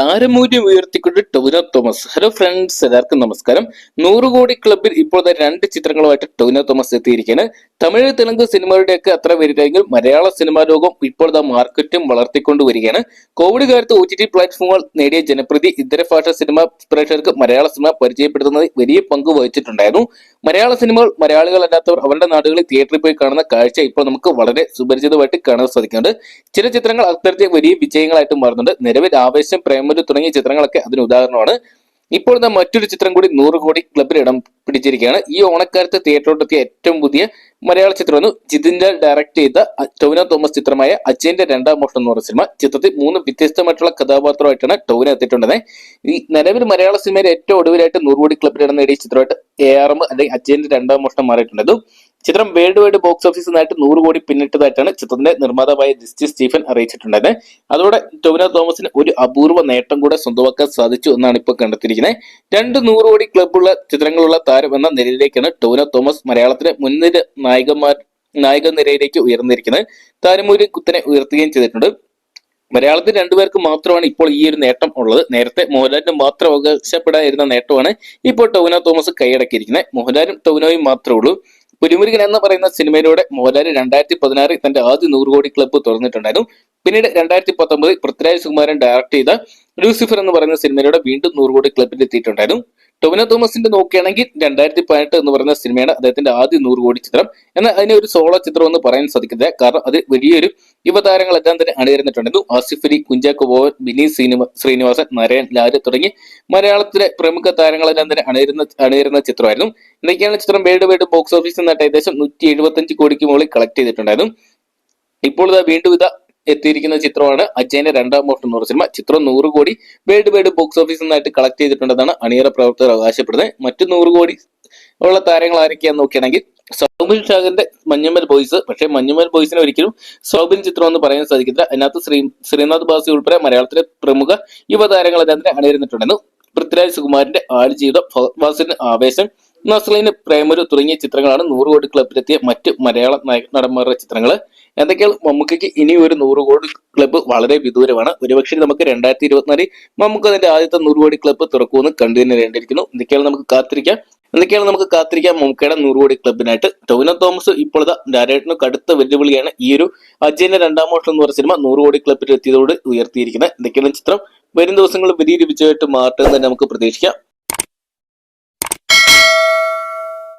താരമൂല്യം ഉയർത്തിക്കൊണ്ട് Tovino Thomas. Hello friends എല്ലാവർക്കും നമസ്കാരം. നൂറ് കോടി ക്ലബിൽ ഇപ്പോൾ രണ്ട് ചിത്രങ്ങളുമായിട്ട് ടൊവിനോ തോമസ് എത്തിയിരിക്കുകയാണ്. തമിഴ് തെലുങ്ക് സിനിമകളുടെയൊക്കെ അത്ര വരില്ലെങ്കിൽ മലയാള സിനിമാ ലോകം ഇപ്പോൾ മാർക്കറ്റും വളർത്തിക്കൊണ്ട് വരികയാണ്. കോവിഡ് കാലത്ത് ഒ ടി ടി പ്ലാറ്റ്ഫോമുകൾ നേടിയ ജനപ്രീതി ഇതര ഭാഷ സിനിമ പ്രേക്ഷകർക്ക് മലയാള സിനിമ പരിചയപ്പെടുത്തുന്നത് വലിയ പങ്ക് വഹിച്ചിട്ടുണ്ടായിരുന്നു. മലയാള സിനിമകൾ മലയാളികൾ അല്ലാത്തവർ അവരുടെ നാടുകളിൽ തിയേറ്ററിൽ പോയി കാണുന്ന കാഴ്ച ഇപ്പോൾ നമുക്ക് വളരെ സുപരിചിതമായിട്ട് കാണാൻ സാധിക്കുന്നുണ്ട്. ചില ചിത്രങ്ങൾ അത്തരത്തിൽ വലിയ വിജയങ്ങളായിട്ട് മാറുന്നുണ്ട്. നിലവിൽ ആവേശം പ്രേമലു തുടങ്ങിയ ചിത്രങ്ങളൊക്കെ അതിന് ഉദാഹരണമാണ്. ഇപ്പോൾ നാം മറ്റൊരു ചിത്രം കൂടി നൂറ് കോടി ക്ലബിൽ ഇടം പിടിച്ചിരിക്കുകയാണ്. ഈ ഓണക്കാലത്ത് തിയേറ്ററിലെത്തിയ ഏറ്റവും പുതിയ മലയാള ചിത്രമെന്ന് ജിതിന്റെ ഡയറക്ട് ചെയ്ത ടൗന തോമസ് ചിത്രമായ അജയന്റെ രണ്ടാം മോഷണം എന്ന് പറഞ്ഞ സിനിമ. ചിത്രത്തിൽ മൂന്ന് വ്യത്യസ്തമായിട്ടുള്ള കഥാപാത്രമായിട്ടാണ് ടൗന എത്തിയിട്ടുള്ളത്. ഈ നിലവിൽ മലയാള സിനിമയിൽ ഏറ്റവും ഒടുവിലായിട്ട് നൂറ് കോടി ക്ലബിൽ ഇടം നേടിയ ചിത്രമായിട്ട് എ ആർ എം അല്ലെങ്കിൽ അജയന്റെ രണ്ടാം മോഷണം മാറിയിട്ടുണ്ട് ചിത്രം വേൾഡ് വൈഡ് ബോക്സ് ഓഫീസിൽ നിന്നായിട്ട് നൂറ് കോടി പിന്നിട്ടതായിട്ടാണ് ചിത്രത്തിന്റെ നിർമ്മാതാവായ ജിസ്റ്റി സ്റ്റീഫൻ അറിയിച്ചിട്ടുണ്ടായത് അതോടെ ടൊവിനോ തോമസിന് ഒരു അപൂർവ നേട്ടം കൂടെ സ്വന്തമാക്കാൻ സാധിച്ചു എന്നാണ് ഇപ്പോൾ കണ്ടെത്തിയിരിക്കുന്നത്. രണ്ട് നൂറ് കോടി ക്ലബുള്ള ചിത്രങ്ങളുള്ള താരം എന്ന നിലയിലേക്കാണ് ടൊവിനോ തോമസ് മലയാളത്തിലെ മുൻനിര നായകന്മാർ നായക നിരയിലേക്ക് ഉയർന്നിരിക്കുന്നത്. താരമൂല്യം കുത്തനെ ഉയർത്തുകയും ചെയ്തിട്ടുണ്ട്. മലയാളത്തിൽ രണ്ടുപേർക്ക് മാത്രമാണ് ഇപ്പോൾ ഈ ഒരു നേട്ടം ഉള്ളത്. നേരത്തെ മോഹൻലാലിന് മാത്രം അവകാശപ്പെടാതിരുന്ന നേട്ടമാണ് ഇപ്പോൾ ടൊവിനോ തോമസ് കൈയടക്കിയിരിക്കുന്നത്. മോഹൻലാലും ടൊവിനോയും മാത്രമേ ഉള്ളൂ. പുലിമുരുകൻ എന്ന് പറയുന്ന സിനിമയിലൂടെ മോഹൻലാൽ രണ്ടായിരത്തി പതിനാറിൽ തന്റെ ആദ്യ നൂറ് കോടി ക്ലബ്ബ് തുറന്നിട്ടുണ്ടായിരുന്നു. പിന്നീട് രണ്ടായിരത്തി പത്തൊമ്പതിൽ പൃഥ്വിരാജ് സുകുമാരൻ ഡയറക്ട് ചെയ്ത ലൂസിഫർ എന്ന് പറയുന്ന സിനിമയിലൂടെ വീണ്ടും നൂറ് കോടി ക്ലബിൽ എത്തിയിട്ടുണ്ടായിരുന്നു. ടൊവിനോ തോമസിന്റെ നോക്കുകയാണെങ്കിൽ രണ്ടായിരത്തി പതിനെട്ട് എന്ന് പറയുന്ന സിനിമയാണ് അദ്ദേഹത്തിന്റെ ആദ്യ നൂറ് കോടി ചിത്രം. എന്നാൽ അതിനെ ഒരു സോളോ ചിത്രം എന്ന് പറയാൻ സാധിക്കില്ല കാരണം അത് വലിയൊരു യുവതാരങ്ങളെല്ലാം തന്നെ അണിയിരുന്നിട്ടുണ്ടായിരുന്നു ആസിഫ് അലി കുഞ്ചാക്കോ ബോവൻ ബിനി ശ്രീനിവ ശ്രീനിവാസൻ നരയൻ ലാൽ തുടങ്ങി മലയാളത്തിലെ പ്രമുഖ താരങ്ങളെല്ലാം തന്നെ അണിയിരുന്ന അണിയിരുന്ന ചിത്രമായിരുന്നു. എന്തൊക്കെയാണ് ചിത്രം വേൾഡ് വൈഡ് ബോക്സ് ഓഫീസിൽ നിന്നിട്ട് ഏകദേശം നൂറ്റി എഴുപത്തി അഞ്ച് കോടിക്ക് മുകളിൽ കളക്ട് ചെയ്തിട്ടുണ്ടായിരുന്നു. ഇപ്പോൾ വീണ്ടും ഇതാ എത്തിയിരിക്കുന്ന ചിത്രമാണ് അജയന്റെ രണ്ടാം മോഷൻ എന്ന് പറഞ്ഞ സിനിമ. ചിത്രം നൂറ് കോടി വേൾഡ് വൈഡ് ബോക്സ് ഓഫീസിൽ നിന്നായിട്ട് കളക്ട് ചെയ്തിട്ടുണ്ടെന്നാണ് അണിയറ പ്രവർത്തകർ അവകാശപ്പെടുന്നത്. മറ്റു നൂറ് കോടി ഉള്ള താരങ്ങൾ ആരൊക്കെയാന്ന് നോക്കുകയാണെങ്കിൽ സൗബിൻ ഷാഗറിന്റെ മഞ്ഞമ്മൽ ബോയ്സ്. പക്ഷേ മഞ്ഞമ്മൽ ബോയ്സിനെ ഒരിക്കലും സൗബിൻ ചിത്രം എന്ന് പറയാൻ സാധിക്കില്ല അതിനകത്ത് ശ്രീ ശ്രീനാഥ് ബാസി ഉൾപ്പെടെ മലയാളത്തിലെ പ്രമുഖ യുവതാരങ്ങൾ അതിനെ അണിയിരുന്നിട്ടുണ്ടെന്നു പൃഥ്വിരാജ് സുകുമാരന്റെ ആടുജീവിതം ഫവാസിന് ആവേശം നസ്ലിന് പ്രേമരു തുടങ്ങിയ ചിത്രങ്ങളാണ് നൂറ് കോടി ക്ലബിലെത്തിയ മറ്റ് മലയാള നടന്മാരുടെ ചിത്രങ്ങൾ എന്തൊക്കെയാണ് മമ്മൂക്കയ്ക്ക് ഇനി ഒരു നൂറ് കോടി ക്ലബ്ബ് വളരെ വിദൂരമാണ്. ഒരുപക്ഷെ നമുക്ക് രണ്ടായിരത്തി ഇരുപത്തിനാലിൽ മമ്മൂക്ക അതിന്റെ ആദ്യത്തെ നൂറ് കോടി ക്ലബ്ബ് തുറക്കുമെന്ന് കണ്ടു തന്നെ വേണ്ടിയിരിക്കുന്നു എന്തൊക്കെയാണ് നമുക്ക് കാത്തിരിക്കാം? എന്തൊക്കെയാണ് നമുക്ക് കാത്തിരിക്കാം മമ്മൂക്കയുടെ നൂറ് കോടി ക്ലബിനായിട്ട്? ടൊവിനോ തോമസ് ഇപ്പോഴത്തെ ഡയറക്ടറിന് കടുത്ത വെല്ലുവിളിയാണ് ഈ ഒരു അജയന്റെ രണ്ടാം മോഷം എന്ന് പറഞ്ഞ സിനിമ നൂറ് കോടി ക്ലബിൽ എത്തിയതോട് ഉയർത്തിയിരിക്കുന്നത്. എന്തൊക്കെയാണ് ചിത്രം? വരും ദിവസങ്ങളിൽ വലിയ ലഭിച്ചതായിട്ട് മാറ്റം തന്നെ നമുക്ക് പ്രതീക്ഷിക്കാം.